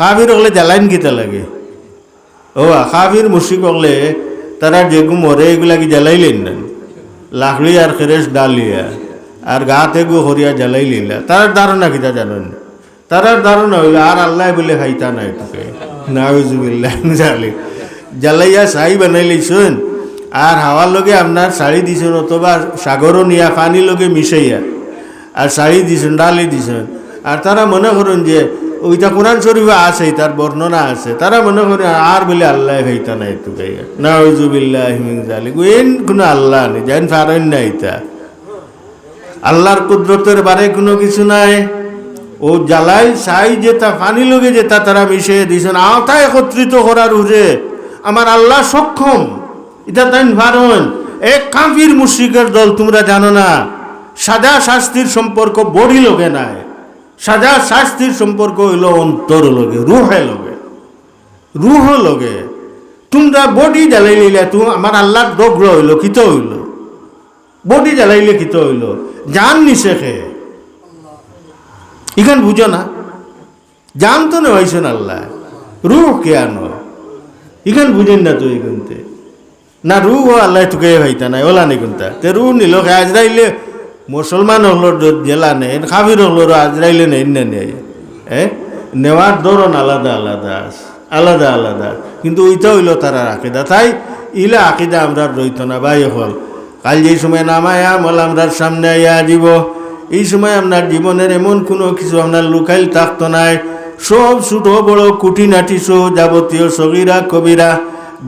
কাবির হলে জ্বালাইন কিতা লাগে? ও কাবির মুশিক হলে তারা যেগু মরে এগুলা কি জ্বালাইলেন না। লাকড়ি আর খেরেস ডালিয়া আর গু হরিয়া জ্বালাই লিলা। তার ধারণা কিতা জানেন? তারার ধারণা হইল, আর আল্লাহ বলে খাইতা নাই তোকে। নাউজুবিল্লাহ, জালি। জ্বালাইয়া চাই বানাই লইছুন, আর হাওয়ার লগে আপনার শাড়ি দিছেন অথবা সাগরও নিয়া পানি লগে মিশাইয়া, আর শাড়ি দিছেন, ডালি দিছেন। আর তারা মনে করেন যে ওইটা কোরআন শরীফে আছে, তার বর্ণনা আছে। তারা মনে করে, আর বলে আল্লাহ খাইতা নাই তো গাইয়া। নাউজুবিল্লাহ মিন জালিক এন কোনো আল্লাহ নেই জান পারেন না এটা। আল্লাহর কুদরতের বারে কোনো কিছু নাই। ও জ্বালাই সাই যেটা, পানি লগে যেটা তারা মিশিয়ে দিয়েছেন আওতা একত্রিত করার উজে আমার আল্লাহ সক্ষম। এটা তাই ভারণ এক কাফির মুশিকের দল তোমরা জানো না, সাজা শাস্তির সম্পর্ক বড়ি লগে নাই। সাজা শাস্তির সম্পর্ক হইল অন্তর লগে, রুহে লগে। রুহ লগে। তোমরা বডি জ্বালাই লিলে তুমি আমার আল্লাহর দগ্র হইল, কিত হইল। বডি জ্বালাইলে কিত হইল। জান নিছে খে ইখান বুঝো না। জান তো নেওয়াইছেন আল্লাহ। রুহ কে আনো ইখান বুঝেন না তো এখানতে না রু ও আল্লাহ তোকে ভাইতা নাই, ওলা নি কোনটা? তে রু নিল, আজরাইলে মুসলমান হলো জেলা নেই খাবির হলো আজরাইলে নেই না নেই এ? নেওয়ার ধরন আলাদা আলাদা আলাদা আলাদা। কিন্তু ওইটা হইল তারা আকিদা। তাই ইলা আকিদা আমরা রইত না, ভাই হল। কাল যেই সময় নামায়া মল আমরার সামনে আইয়া দিব। এই সময় আপনার জীবনের এমন কোনো কিছু আপনার লুকাইল থাকতো নাই। সব ছোট বড় কুটিনাটি সহ যাবতীয় সগিরা, কবিরা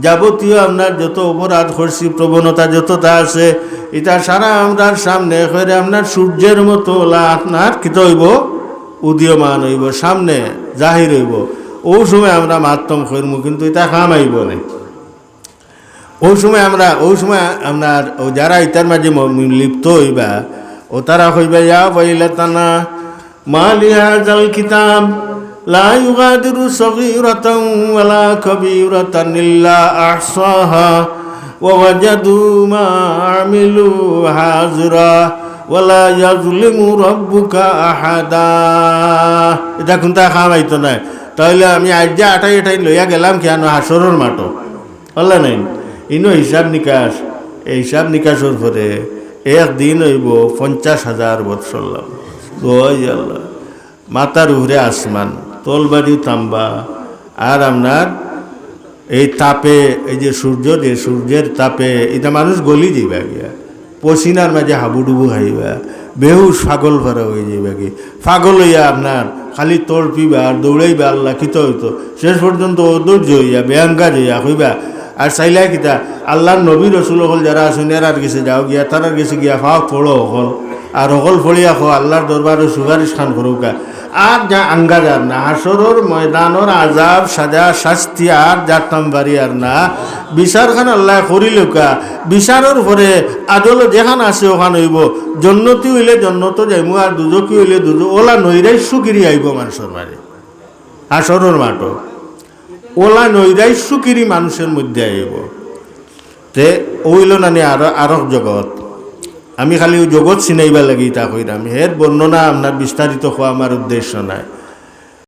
যাবতীয় আপনার যত অপরাধ করছি প্রবণতা যতটা আছে, এটা সারা আমরার সামনে হয়ে আপনার সূর্যের মতো ওলা আপনার কিত হইব? উদীয়মান হইব, সামনে জাহির হইব। ও সময় আমরা মাতম করব কিন্তু এটা কাম আইব না। ওই সময় আমরা ওই সময় আপনার যারা ইতার মাঝে লিপ্ত হইবা, ও তারা হইবা, ইয়া বইলা তানা মালিয়া জাল কিতাব ইউগাদিরু সগীরাতান ওয়ালা কবীরাতান ইল্লা আহসাহা ওয়া ওয়াজাদু মা আমিলু হাজরা ওয়ালা ইয়াজলিমু রাব্বুকা আহাদা। এটা কোনটা খামাইতো না। তাহলে আমি আজ আটাই আটাই লইয়া গেলাম কেন? হাসরের মাঠো বললা নাই? ইনো হিসাব নিকাশ। এই হিসাব নিকাশের পরে একদিন হইব পঞ্চাশ হাজার বৎসর মাতার উহরে আসমান। তলবাড়ি তাম্বা আর আপনার এই তাপে, এই যে সূর্য, যে সূর্যের তাপে, এটা মানুষ গলি যাইবা গিয়া। পসিনার মাঝে হাবুডুবু হাইবা বেহুশ পাগল ভরা হয়ে যাইবা কি পাগল হইয়া আপনার খালি তড়পিবা আর দৌড়াইবা আল্লাহ কিত হইতো। শেষ পর্যন্ত অধৈর্য হইয়া বেয়াঙ্কা হইয়া হইবা। আর চাইলা কিতা, আল্লাহর নবী রসুল হল যারা আছেন, এরার গেছে যাও গিয়া, তারার গেছে গিয়া ফাও পড়ো হল আর অকল ফড়িয়া খো আল্লাহর দরবারে সুপারিশ খান করুকা আর যা আঙ্গা যার না হাসরর ময়দানর আজাব, সাজা, শাস্তি আর যাতাম বাড়ি আর না। বিচার খান আল্লাহ করিলকা বিচারের পরে আদল যেখান আছে ওখান হইব। জন্নতি হইলে জন্নত যাইমু আর দুজকি হইলে দুজ। ওলা নৈরাই সুকিরি আইব মানুষের বাড়ি হাসরর মাঠো ওলা নৈরাই সুকিরি মানুষের মধ্যে আইব তে ওইল নানি আর আরক জগৎ আমি খালি জগৎ চিনাইবা লাগি তা কইরাম হের বর্ণনা আপনার বিস্তারিত হওয়া আমার উদ্দেশ্য নাই।